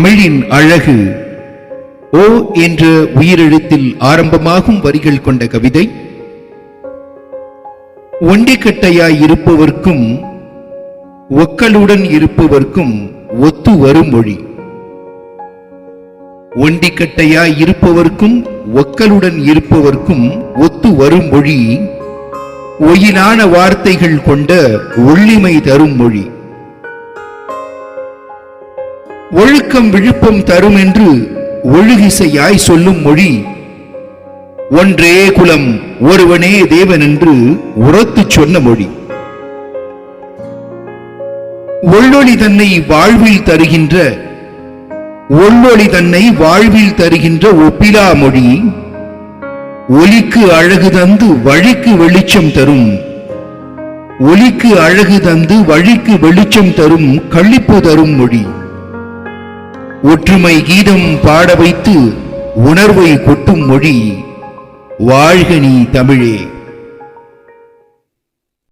தமிழின் அழகு. ஓ என்ற உயிரெழுத்தில் ஆரம்பமாகும் வரிகள் கொண்ட கவிதை. ஒண்டிக்கட்டையாய் இருப்பவர்க்கும் ஒக்கலுடன் இருப்பவர்க்கும் ஒத்து வரும் மொழி. ஒண்டிக்கட்டையாய் இருப்பவர்க்கும் ஒக்கலுடன் இருப்பவர்க்கும் ஒத்து வரும் மொழி. ஒயிலான வார்த்தைகள் கொண்ட ஒள்ளிமை தரும் மொழி. ஒழுக்கம் விழுப்பம் தரும் என்று ஒழுகிசையாய் சொல்லும் மொழி. ஒன்றே குலம் ஒருவனே தேவன் என்று உரத்துச் சொன்ன மொழி. ஒள்ளொளி தன்னை வாழ்வில் தருகின்ற ஒள்ளொளி தன்னை வாழ்வில் தருகின்ற ஒப்பிலா மொழி. ஒலிக்கு அழகு தந்து வழிக்கு வெளிச்சம் தரும். ஒலிக்கு அழகு தந்து வழிக்கு வெளிச்சம் தரும் கள்ளிப்பு தரும் மொழி. ஒற்றுமை கீதம் பாட வைத்து உணர்வை கொட்டும் மொழி வாழ்க நீ தமிழே.